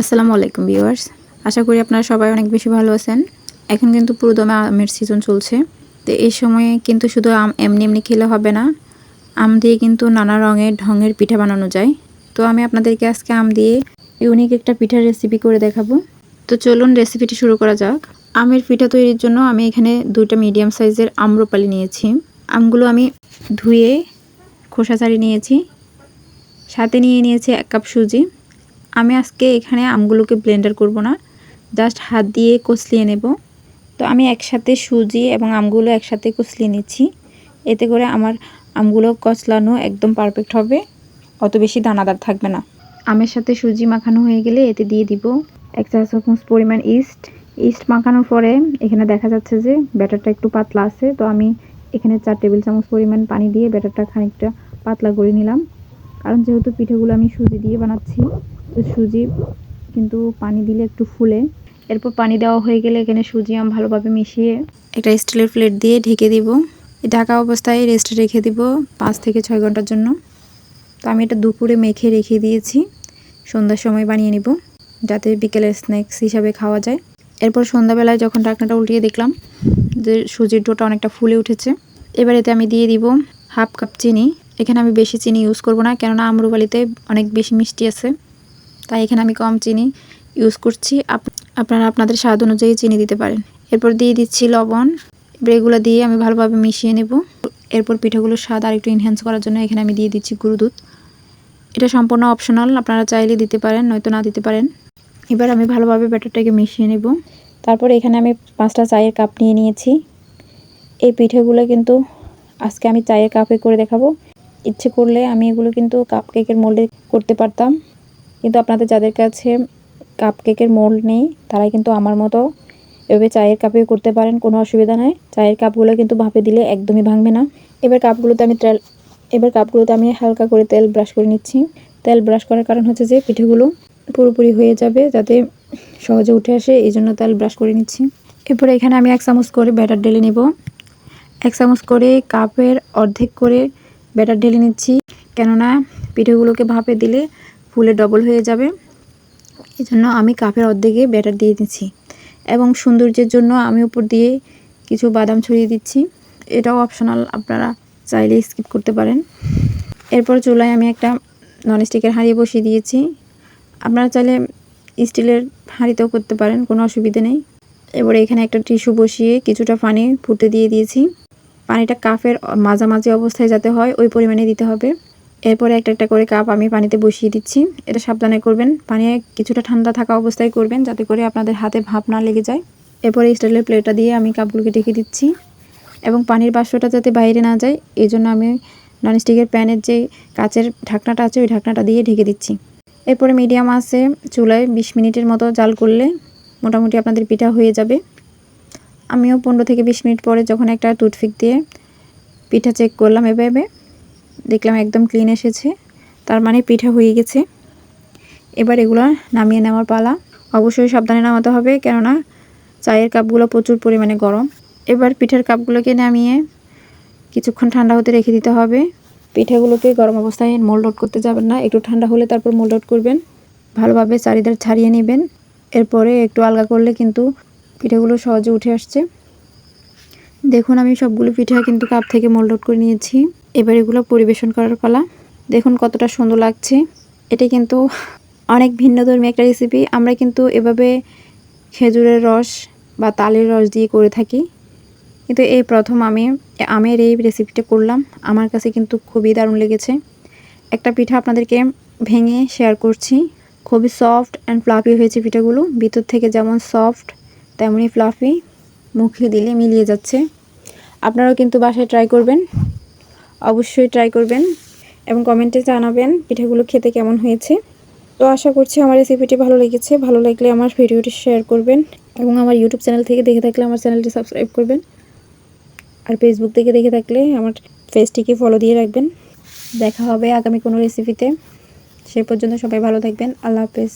আসসালামু আলাইকুম ভিউয়ার্স। আশা করি আপনারা সবাই অনেক বেশি ভালো আছেন। এখন কিন্তু পুরোদমে আমের সিজন চলছে। তো এই সময়ে কিন্তু শুধু আম এমনি এমনি খেলে হবে না, আম দিয়ে কিন্তু নানা রঙের ঢঙের পিঠা বানানো যায়। তো আমি আপনাদেরকে আজকে আম দিয়ে ইউনিক একটা পিঠার রেসিপি করে দেখাবো। তো চলুন রেসিপিটি শুরু করা যাক। আমের পিঠা তৈরির জন্য আমি এখানে দুইটা মিডিয়াম সাইজের আম্রপালি নিয়েছি। আমগুলো আমি ধুয়ে খোসা ছাড়িয়ে নিয়েছি। সাথে নিয়ে নিয়েছি এক কাপ সুজি। আমি আজকে এখানে আমগুলোকে ব্লেন্ডার করব না। জাস্ট হাত দিয়ে কষলিয়ে নেব। তো আমি একসাথে সুজি এবং আমগুলো একসাথে কষলিয়ে নিচ্ছি। এতে করে আমার আমগুলো কচলানো একদম পারফেক্ট হবে। অত বেশি দানাদার থাকবে না। আমের সাথে সুজি মাখানো হয়ে গেলে এতে দিয়ে দিব এক চা চামচ পরিমাণ ইস্ট ইস্ট মাখানোর পরে এখানে দেখা যাচ্ছে যে ব্যাটারটা একটু পাতলা আছে। তো আমি এখানে চার টেবিল চামচ পরিমাণ পানি দিয়ে ব্যাটারটা খানিকটা পাতলা করে নিলাম। কারণ যেহেতু পিঠেগুলো আমি সুজি দিয়ে বানাচ্ছি সুজি, কিন্তু পানি দিলে একটু ফুলে। এরপর পানি দেওয়া হয়ে গেলে এখানে সুজি আম ভালোভাবে মিশিয়ে একটা স্টিলের প্লেট দিয়ে ঢেকে দিব। ঢাকা অবস্থায় রেস্টে রেখে দিব পাঁচ থেকে ছয় ঘণ্টার জন্য। তো আমি এটা দুপুরে মেখে রেখে দিয়েছি। সন্ধ্যার সময় বানিয়ে নিব, যাতে বিকেলের স্ন্যাক্স হিসাবে খাওয়া যায়। এরপর সন্ধ্যাবেলায় যখন ঢাকনাটা উল্টিয়ে দেখলাম যে সুজির ডোটা অনেকটা ফুলে উঠেছে, এবার এতে আমি দিয়ে দিব হাফ কাপ চিনি। এখানে আমি বেশি চিনি ইউজ করব না, কেননা আমরুবালিতে অনেক বেশি মিষ্টি আছে। তাই এখানে আমি কম চিনি ইউজ করছি। আপনারা আপনাদের স্বাদ অনুযায়ী চিনি দিতে পারেন। এরপর দিয়ে দিচ্ছি লবণ। এবার এগুলো দিয়ে আমি ভালোভাবে মিশিয়ে নেব। এরপর পিঠাগুলোর স্বাদ আর একটু ইনহ্যান্স করার জন্য এখানে আমি দিয়ে দিচ্ছি গুঁড়ো দুধ। এটা সম্পূর্ণ অপশনাল আপনারা চাইলে দিতে পারেন, নয়তো না দিতে পারেন। এবার আমি ভালোভাবে ব্যাটারটাকে মিশিয়ে নেব। তারপর এখানে আমি পাঁচটা চায়ের কাপ নিয়ে নিয়েছি। এই পিঠেগুলো কিন্তু আজকে আমি চায়ের কাপে করে দেখাবো। ইচ্ছে করলে আমি এগুলো কিন্তু কাপ কেকের মোল্ডে করতে পারতাম। কিন্তু আপনাদের যাদের কাছে কাপ কেকের মোল্ড নেই, তারা কিন্তু আমার মতো এভাবে চায়ের কাপেও করতে পারেন, কোনো অসুবিধা নাই। চায়ের কাপগুলো কিন্তু ভাপে দিলে একদমই ভাঙবে না। এবার কাপগুলোতে আমি তেল, এবার কাপগুলোতে আমি হালকা করে তেল ব্রাশ করে নিচ্ছি। তেল ব্রাশ করার কারণ হচ্ছে যে পিঠেগুলো পুরোপুরি হয়ে যাবে, যাতে সহজে উঠে আসে, এই জন্য তেল ব্রাশ করে নিচ্ছি। এরপরে এখানে আমি এক চামচ করে ব্যাটার ঢেলে নেব। এক চামচ করে কাপের অর্ধেক করে ব্যাটার ঢেলে নিচ্ছি। কেননা পিঠেগুলোকে ভাপে দিলে ফুলে ডবল হয়ে যাবে। এই জন্য আমি কাপের অর্ধেকে ব্যাটার দিয়ে দিচ্ছি। এবং সৌন্দর্যের জন্য আমি উপর দিয়ে কিছু বাদাম ছড়িয়ে দিচ্ছি। এটাও অপশনাল আপনারা চাইলে স্কিপ করতে পারেন। এরপর চুলায় আমি একটা ননস্টিকের হাঁড়ি বসিয়ে দিয়েছি। আপনারা চাইলে স্টিলের হাঁড়িতেও করতে পারেন, কোনো অসুবিধা নেই। এবারে এখানে একটা টিস্যু বসিয়ে কিছুটা পানি ফুটতে দিয়ে দিয়েছি। পানিটা কাফের মাঝামাঝি অবস্থায় যাতে হয়, ওই পরিমাণে দিতে হবে। এরপরে একটা একটা করে কাপ আমি পানিতে বসিয়ে দিচ্ছি। এটা সাবধানে করবেন। পানি কিছুটা ঠান্ডা থাকা অবস্থায় করবেন যাতে করে আপনাদের হাতে ভাপ না লেগে যায়। এরপরে স্টিলের প্লেটটা দিয়ে আমি কাপগুলোকে ঢেকে দিচ্ছি এবং পানির বাষ্পটা যাতে বাইরে না যায় এই জন্য আমি ননস্টিকের প্যানের যে কাচের ঢাকনাটা আছে, ওই ঢাকনাটা দিয়ে ঢেকে দিচ্ছি। এরপরে মিডিয়াম আছে চুলায় বিশ মিনিটের মতো জাল করলে মোটামুটি আপনাদের পিঠা হয়ে যাবে। আমিও পনেরো থেকে বিশ মিনিট পরে যখন একটা টুথপিক দিয়ে পিঠা চেক করলাম এভাবে দেখলাম একদম ক্লিন এসেছে। তার মানে পিঠা হয়ে গেছে। এবার এগুলো নামিয়ে নেওয়ার পালা। অবশ্যই সাবধানে নামাতে হবে, কেননা চায়ের কাপগুলো প্রচুর পরিমাণে গরম। এবার পিঠার কাপগুলোকে নামিয়ে কিছুক্ষণ ঠান্ডা হতে রেখে দিতে হবে। পিঠাগুলোকে গরম অবস্থায় মোল্ড আউট করতে যাবেন না। একটু ঠান্ডা হলে তারপর মোল্ড আউট করবেন। ভালোভাবে চারিদার ছাড়িয়ে নেবেন। এরপরে একটু আলগা করলে কিন্তু পিঠাগুলো সহজে উঠে আসছে। দেখুন, আমি সবগুলো পিঠা কিন্তু কাপ থেকে মোল্ড আউট করে নিয়েছি। এবার এগুলো পরিবেশন করার পালা। দেখুন কতটা সুন্দর লাগছে। এটি কিন্তু অনেক ভিন্ন ধর্মী একটা রেসিপি আমরা কিন্তু এভাবে খেজুরের রস বা তালের রস দিয়ে করে থাকি। কিন্তু এই প্রথম আমি, আমের এই রেসিপিটা করলাম। আমার কাছে কিন্তু খুবই দারুণ লেগেছে। একটা পিঠা আপনাদেরকে ভেঙে শেয়ার করছি। খুবই সফট অ্যান্ড ফ্লাফি হয়েছে পিঠাগুলো। ভিতর থেকে যেমন সফট তেমনই ফ্লাফি মুখে দিলে মিলিয়ে যাচ্ছে। আপনারাও কিন্তু বাসায় ট্রাই করবেন। অবশ্যই ট্রাই করবেন এবং কমেন্টে জানাবেন পিঠাগুলো খেতে কেমন হয়েছে। তো আশা করছি আমার রেসিপিটি ভালো লেগেছে। ভালো লাগলে আমার ভিডিওটি শেয়ার করবেন এবং আমার ইউটিউব চ্যানেল থেকে দেখে থাকলে আমার চ্যানেলটি সাবস্ক্রাইব করবেন। আর ফেসবুক থেকে দেখে থাকলে আমার পেজটিকে ফলো দিয়ে রাখবেন। দেখা হবে আগামী কোনো রেসিপিতে সে পর্যন্ত সবাই ভালো থাকবেন। আল্লাহ হাফেজ।